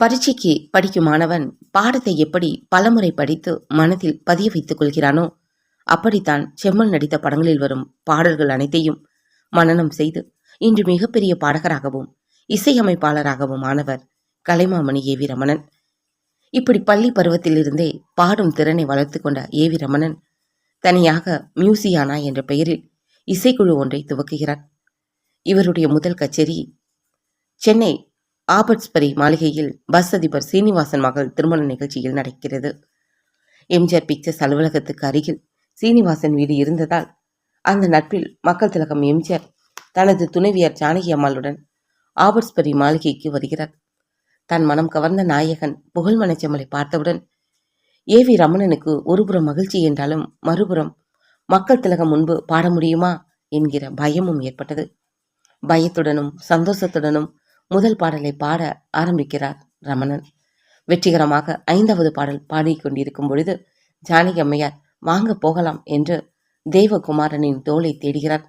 பரீட்சைக்கு படிக்கும் மாணவன் பாடத்தை எப்படி பலமுறை படித்து மனதில் பதிய வைத்துக் கொள்கிறானோ அப்படித்தான் செம்மல் நடித்த படங்களில் வரும் பாடல்கள் அனைத்தையும் மனனம் செய்து இன்று மிகப்பெரிய பாடகராகவும் இசையமைப்பாளராகவும் ஆனவர் கலைமாமணி ஏ வி ரமணன். இப்படி பள்ளி பருவத்திலிருந்தே பாடும் திறனை வளர்த்து கொண்ட ஏ வி ரமணன் தனியாக மியூசியானா என்ற பெயரில் இசைக்குழு ஒன்றை துவக்குகிறார். இவருடைய முதல் கச்சேரி சென்னை ஆபட்ஸ்பரி மாளிகையில் பஸ் அதிபர் சீனிவாசன் மகள் திருமண நிகழ்ச்சியில் நடக்கிறது. எம்ஜிஆர் பிக்சர்ஸ் அலுவலகத்துக்கு அருகில் சீனிவாசன் வீடு இருந்ததால் அந்த நட்பில் மக்கள் திலகம் எம்ஜிஆர் தனது துணைவியார் ஜானகி அம்மாளுடன் ஆபட்ஸ்பரி மாளிகைக்கு வருகிறார். தன் மனம் கவர்ந்த நாயகன் புகழ் மனச்சம்மலை பார்த்தவுடன் ஏ வி ரமணனுக்கு ஒருபுறம் மகிழ்ச்சி என்றாலும் மறுபுறம் மக்கள் திலகம் முன்பு பாட முடியுமா? என்கிற பயமும் ஏற்பட்டது. பயத்துடனும் சந்தோஷத்துடனும் முதல் பாடலை பாட ஆரம்பிக்கிறார் ரமணன். வெற்றிகரமாக ஐந்தாவது பாடல் பாடிக்கொண்டிருக்கும் பொழுது ஜானகி அம்மையார் வாங்க போகலாம் என்று தேவகுமாரனின் தோலை தேடுகிறார்.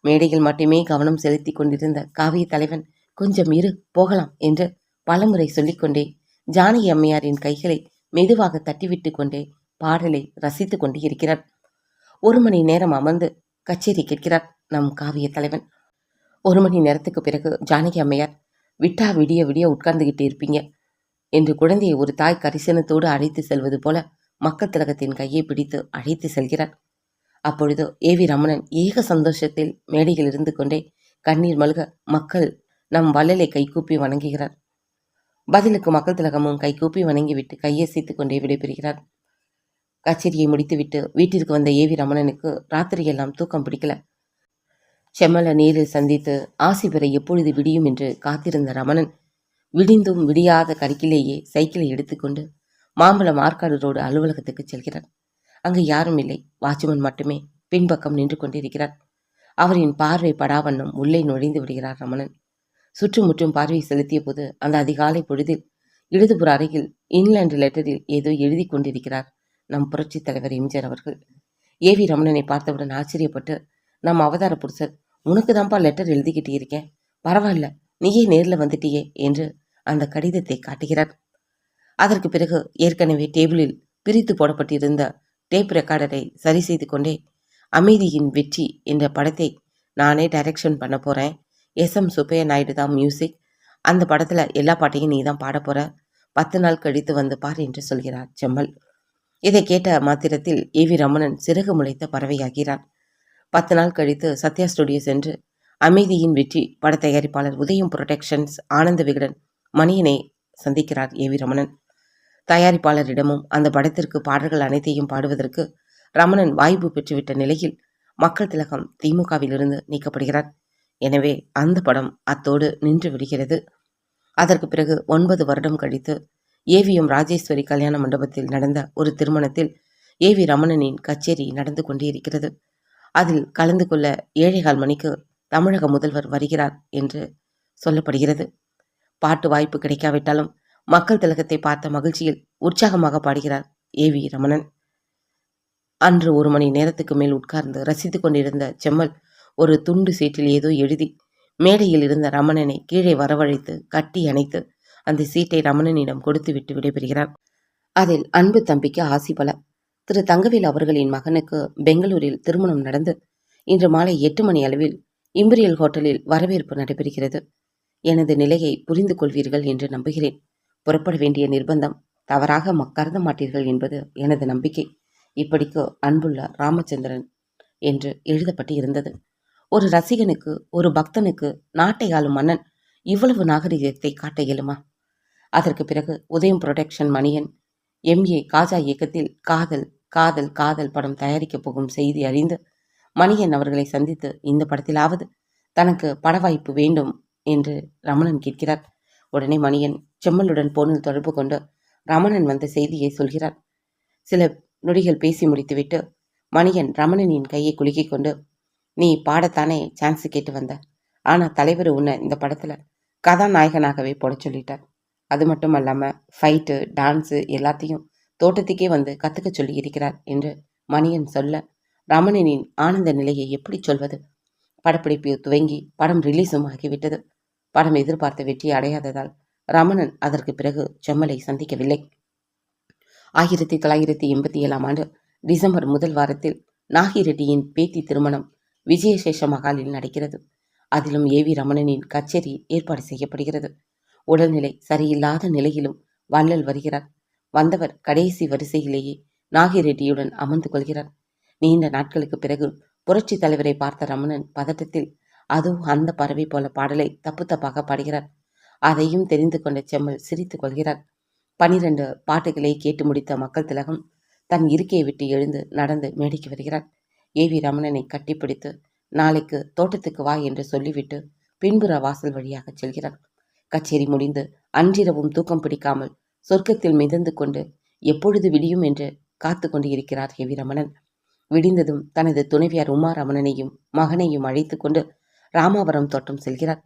மேடையில் மட்டுமே கவனம் செலுத்தி கொண்டிருந்த காவிய தலைவன் கொஞ்சம் இரு போகலாம் என்று பலமுறை சொல்லிக்கொண்டே ஜானகி அம்மையாரின் கைகளை மெதுவாக தட்டிவிட்டு கொண்டே பாடலை ரசித்து கொண்டு இருக்கிறார். ஒரு மணி நேரம் அமர்ந்து கச்சேரி கேட்கிறார் நம் காவிய தலைவன். ஒரு மணி நேரத்துக்கு பிறகு ஜானகி அம்மையார் விட்டா விடிய விடிய உட்கார்ந்துகிட்டு இருப்பீங்க என்று குழந்தையை ஒரு தாய் கரிசனத்தோடு அழைத்து செல்வது போல மக்கள் திலகத்தின் கையை பிடித்து அழைத்து செல்கிறார் அப்பொழுது ஏ வி ரமணன் ஏக சந்தோஷத்தில் மேடையில் இருந்து கொண்டே கண்ணீர் மல்க மக்கள் நம் வள்ளலை கைகூப்பி வணங்குகிறார். பதிலுக்கு மக்கள் திலகமும் கைகூப்பி வணங்கிவிட்டு கையசைத்து கொண்டே விடைபெறுகிறார். கச்சேரியை முடித்துவிட்டு வீட்டிற்கு வந்த ஏ வி ரமணனுக்கு ராத்திரியெல்லாம் தூக்கம் பிடிக்கல. செம்மல நீரில் சந்தித்து ஆசி பெற எப்பொழுது விடியும் என்று காத்திருந்த ரமணன் விடிந்தும் விடியாத கருக்கிலேயே சைக்கிளை எடுத்துக்கொண்டு மாம்பழம் ஆற்காடு ரோடு அலுவலகத்துக்கு செல்கிறார் அங்கு யாரும் இல்லை. வாட்ச்மேன் மட்டுமே பின்பக்கம் நின்று கொண்டிருக்கிறார். அவரின் பார்வை படாவண்ணம் உள்ளே நுழைந்து விடுகிறார் ரமணன். சுற்றுமுற்றும் பார்வை செலுத்திய போது அந்த அதிகாலை பொழுதில் இடதுபுற அறையில் இன்லேண்ட் லெட்டரில் ஏதோ எழுதி கொண்டிருக்கிறார் நம் புரட்சித் தலைவர் எம்ஜிஆர் அவர்கள். ஏ வி ரமணனை பார்த்தவுடன் ஆச்சரியப்பட்டு நம் அவதார புருஷர் உனக்கு தான்ப்பா லெட்டர் எழுதிக்கிட்டு இருக்கேன் பரவாயில்ல நீயே நேரில் வந்துட்டியே என்று அந்த கடிதத்தை காட்டுகிறார். அதற்கு பிறகு ஏற்கனவே டேபிளில் பிரித்து போடப்பட்டிருந்த டேப் ரெக்கார்டரை சரி செய்து கொண்டே அமைதியின் வெற்றி என்ற படத்தை நானே டைரக்ஷன் பண்ண போகிறேன் எஸ் எம் சுப்பைய நாயுடு தான் மியூசிக் அந்த படத்தில் எல்லா பாட்டையும் நீ தான் பாட போகிற பத்து நாள் கழித்து வந்து பார் என்று சொல்கிறார் செம்மல். இதை கேட்ட மாத்திரத்தில் ஏ வி ரமணன் சிறகு முளைத்த பறவையாகிறார் பத்து நாள் கழித்து சத்யா ஸ்டுடியோ சென்று அமைதியின் வெற்றி பட தயாரிப்பாளர் உதயம் புரொடெக்ஷன்ஸ் ஆனந்த விகடன் மணியனை சந்திக்கிறார் ஏ வி ரமணன். தயாரிப்பாளரிடமும் அந்த படத்திற்கு பாடல்கள் அனைத்தையும் பாடுவதற்கு ரமணன் வாய்ப்பு பெற்றுவிட்ட நிலையில் மக்கள் திலகம் திமுகவிலிருந்து நீக்கப்படுகிறார். எனவே அந்த படம் அத்தோடு நின்று விடுகிறது. அதற்கு பிறகு ஒன்பது வருடம் கழித்து ஏவிஎம் ராஜேஸ்வரி கல்யாண மண்டபத்தில் நடந்த ஒரு திருமணத்தில் ஏ வி ரமணனின் கச்சேரி நடந்து கொண்டே இருக்கிறது அதில் கலந்து கொள்ள ஏழைகால் மணிக்கு தமிழக முதல்வர் வருகிறார் என்று சொல்லப்படுகிறது. பாட்டு வாய்ப்பு கிடைக்காவிட்டாலும் மக்கள் திலகத்தை பார்த்த மகிழ்ச்சியில் உற்சாகமாக பாடுகிறார் ஏ வி ரமணன். அன்று ஒரு மணி நேரத்துக்கு மேல் உட்கார்ந்து ரசித்து கொண்டிருந்த செம்மல் ஒரு துண்டு சீட்டில் ஏதோ எழுதி மேடையில் இருந்த ரமணனை கீழே வரவழைத்து கட்டி அணைத்து அந்த சீட்டை ரமணனிடம் கொடுத்துவிட்டு விடைபெறுகிறார். அதில் அன்பு தம்பிக்கு ஆசி பல. திரு தங்கவேல் அவர்களின் மகனுக்கு பெங்களூரில் திருமணம் நடந்து இன்று மாலை எட்டு மணி அளவில் இம்பீரியல் ஹோட்டலில் வரவேற்பு நடைபெறுகிறது. எனது நிலையை புரிந்து கொள்வீர்கள் என்று நம்புகிறேன். புறப்பட வேண்டிய நிர்பந்தம் தவறாக மக்கருத கருத மாட்டீர்கள் என்பது எனது நம்பிக்கை. இப்படிக்கு அன்புள்ள ராமச்சந்திரன் என்று எழுதப்பட்டு இருந்தது ஒரு ரசிகனுக்கு ஒரு பக்தனுக்கு நாட்டை ஆளும் மன்னன் இவ்வளவு நாகரிகத்தை காட்ட இயலுமா? அதற்கு பிறகு உதயம் புரொடக்ஷன் மணியன் எம்ஏ காஜா இயக்கத்தில் காதல் காதல் காதல் படம் தயாரிக்கப் போகும் செய்தி அறிந்து மணியன் அவர்களை சந்தித்து இந்த படத்திலாவது தனக்கு பட வாய்ப்பு வேண்டும் என்று ரமணன் கேட்கிறார். உடனே மணியன் செம்மலுடன் போனில் தொடர்பு கொண்டு ரமணன் வந்த செய்தியை சொல்கிறார். சில நொடிகள் பேசி முடித்துவிட்டு மணியன் ரமணனின் கையை குலுக்கிக் கொண்டு நீ பாடத்தானே சான்ஸ் கேட்டு வந்த? ஆனால் தலைவர் உன்னை இந்த படத்தில் கதாநாயகனாகவே போட சொல்லிட்டார். அது மட்டும் அல்லாமல் ஃபைட்டு டான்ஸு எல்லாத்தையும் தோட்டத்துக்கே வந்து கத்துக்க சொல்லி இருக்கிறார் என்று மணியன் சொல்ல ரமணனின் ஆனந்த நிலையை எப்படி சொல்வது? படப்பிடிப்பு துவங்கி படம் ரிலீஸும் ஆகிவிட்டது. படம் எதிர்பார்த்த வெற்றி அடையாததால் ரமணன் அதற்கு பிறகு செம்மலை சந்திக்கவில்லை. ஆயிரத்தி தொள்ளாயிரத்தி எண்பத்தி ஏழாம் ஆண்டு டிசம்பர் முதல் வாரத்தில் நாகி ரெட்டியின் பேத்தி திருமணம் விஜயசேஷ மகாலில் நடக்கிறது. அதிலும் ஏ வி ரமணனின் கச்சேரி ஏற்பாடு செய்யப்படுகிறது. உடல்நிலை சரியில்லாத நிலையிலும் வள்ளல் வருகிறார். வந்தவர் கடைசி வரிசையிலேயே நாகிரெட்டியுடன் அமர்ந்து கொள்கிறார். நீண்ட நாட்களுக்கு பிறகு புரட்சி தலைவரை பார்த்த ரமணன் பதட்டத்தில் அதோ அந்த பறவை போல பாடலை தப்பு தப்பாக பாடுகிறார். அதையும் தெரிந்து கொண்ட செம்மல் சிரித்துக் கொள்கிறார். பனிரெண்டு பாட்டுகளை கேட்டு முடித்த மக்கள் திலகம் தன் இருக்கையை விட்டு எழுந்து நடந்து மேடைக்கு வருகிறார். ஏ. வி. ரமணனை கட்டிப்பிடித்து நாளைக்கு தோட்டத்துக்கு வா என்று சொல்லிவிட்டு பின்புற வாசல் வழியாக செல்கிறார். கச்சேரி முடிந்து அன்றிரவும் தூக்கம் பிடிக்காமல் சொர்க்கத்தில் மிதந்து கொண்டு எப்பொழுது விடியும் என்று காத்து கொண்டு இருக்கிறார் ஏவி ரமணன் விடிந்ததும் தனது துணைவியார் உமா ரமணனையும் மகனையும் அழைத்து கொண்டு ராமாவரம் தோட்டம் செல்கிறார்.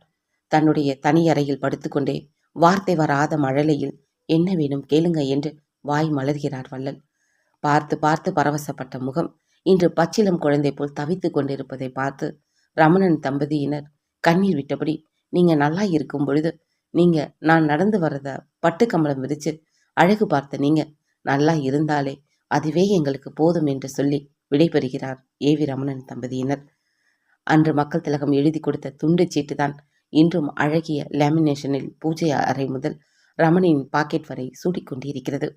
தன்னுடைய தனி அறையில் படுத்துக்கொண்டே வார்த்தை வராத மழலையில் என்ன வேணும் கேளுங்க என்று வாய் மலர்கிறார் வள்ளல். பார்த்து பார்த்து பரவசப்பட்ட முகம் இன்று பச்சிலம் குழந்தை போல் தவித்து கொண்டிருப்பதை பார்த்து ரமணன் தம்பதியினர் கண்ணீர் விட்டபடி நீங்க நல்லா இருக்கும் பொழுது நீங்க நான் நடந்து வர்றத பட்டுக்கம்பளம் விரிச்சு அழகு பார்த்த நீங்க நல்லா இருந்தாலே அதுவே எங்களுக்கு போதும் என்று சொல்லி விடைபெறுகிறார் ஏ வி ரமணன் தம்பதியினர். அன்று மக்கள் திலகம் எழுதி கொடுத்த துண்டு சீட்டு தான் இன்றும் அழகிய லேமினேஷனில் பூஜை அறை முதல் ரமணியின் பாக்கெட் வரை சூடிக்கொண்டிருக்கிறது.